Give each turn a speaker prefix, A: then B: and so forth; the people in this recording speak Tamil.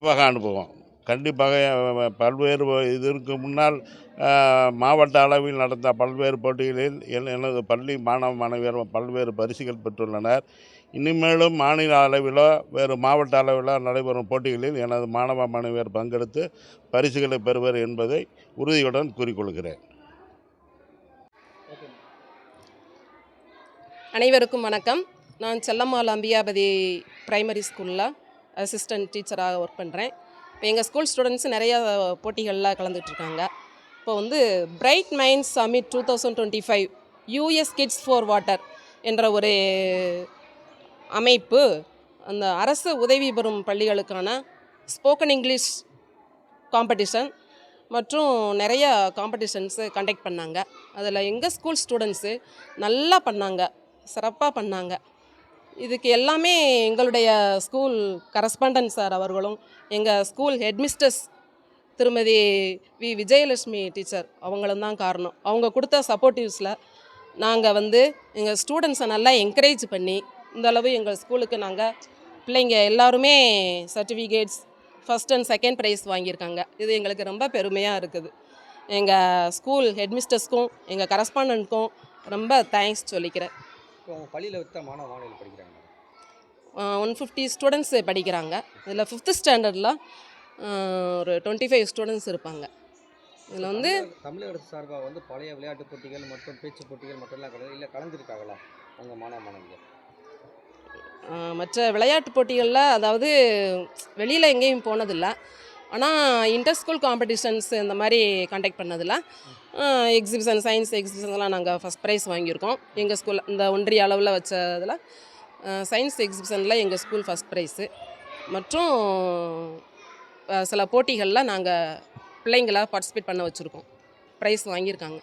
A: கண்டிப்பாக அனுபவம். கண்டிப்பாக பல்வேறு இதற்கு முன்னால் மாவட்ட அளவில் நடந்த பல்வேறு போட்டிகளில் என்- எனது பள்ளி மாணவ மாணவியர் பல்வேறு பரிசுகள் பெற்றுள்ளனர். இனிமேலும் மாநில அளவிலோ வேறு மாவட்ட அளவிலோ நடைபெறும் போட்டிகளில் எனது மாணவ மாணவியர் பங்கெடுத்து பரிசுகளை பெறுவர் என்பதை உறுதியுடன் கூறிக்கொள்கிறேன்.
B: அனைவருக்கும் வணக்கம். நான் செல்லம்மாள் அம்பியாபதி பிரைமரி ஸ்கூலில் அசிஸ்டன்ட் டீச்சராக ஒர்க் பண்ணுறேன் இப்போ எங்கள் ஸ்கூல் ஸ்டூடெண்ட்ஸ் நிறையா போட்டிகளில் கலந்துட்டுருக்காங்க இப்போ வந்து bright minds summit two thousand twenty five US kids for water என்ற ஒரு அமைப்பு அந்த அரசு உதவி பெறும் பள்ளிகளுக்கான ஸ்போக்கன் இங்கிலீஷ் காம்படிஷன் மற்றும் நிறைய காம்படிஷன்ஸு கண்டக்ட் பண்ணாங்க. அதில் எங்கள் ஸ்கூல் ஸ்டூடெண்ட்ஸு நல்லா பண்ணாங்க. சிறப்பாக பண்ணாங்க. இதுக்கு எல்லாமே எங்களுடைய ஸ்கூல் கரஸ்பாண்டன்ட் சார் அவர்களும் எங்கள் ஸ்கூல் ஹெட்மிஸ்டர்ஸ் திருமதி வி. விஜயலட்சுமி டீச்சர் அவங்களும் தான் காரணம். அவங்க கொடுத்த சப்போர்ட்டிவ்ஸில் நாங்கள் வந்து எங்கள் ஸ்டூடெண்ட்ஸை நல்லா என்கரேஜ் பண்ணி இந்தளவு எங்கள் ஸ்கூலுக்கு நாங்கள் பிள்ளைங்க எல்லாருமே certificates first and second prize வாங்கியிருக்காங்க. இது எங்களுக்கு ரொம்ப பெருமையாக இருக்குது. எங்கள் ஸ்கூல் ஹெட்மிஸ்டர்ஸ்க்கும் எங்கள் கரஸ்பாண்டண்ட்க்கும் ரொம்ப தேங்க்ஸ் சொல்லிக்கிறேன்.
C: உங்கள் பள்ளியில் வித்த மாணவ மாணவிகள் படிக்கிறாங்க
B: ஒன் ஃபிஃப்டி ஸ்டூடெண்ட்ஸ் படிக்கிறாங்க. இதில் ஃபிஃப்த்து ஸ்டாண்டர்டில் ஒரு டுவெண்ட்டி ஃபைவ் ஸ்டூடெண்ட்ஸ் இருப்பாங்க. இதில் வந்து
C: தமிழக- அரசு சார்பாக வந்து பழைய விளையாட்டுப் போட்டிகள் மற்றும் பேச்சு போட்டிகள் மட்டும்லாம் கிடையாது. இல்லை கலந்துருக்காங்களா உங்கள் மாணவ மாணவிகள்?
B: மற்ற விளையாட்டு போட்டிகளில் அதாவது வெளியில் எங்கேயும் போனதில்லை. ஆனால் இன்டர் ஸ்கூல் காம்படிஷன்ஸ் இந்த மாதிரி கண்டக்ட் பண்ணதில் எக்ஸிபிஷன் சயின்ஸ் எக்ஸிபிஷன்லாம் நாங்கள் ஃபஸ்ட் ப்ரைஸ் வாங்கியிருக்கோம். எங்கள் ஸ்கூலில் இந்த ஒன்றிய அளவில் வச்சதில் சயின்ஸ் எக்ஸிபிஷனில் எங்கள் ஸ்கூல் ஃபஸ்ட் ப்ரைஸு மற்றும் சில போட்டிகளில் நாங்கள் பிள்ளைங்கள பார்ட்டிசிபேட் பண்ண வச்சுருக்கோம். ப்ரைஸ் வாங்கியிருக்காங்க.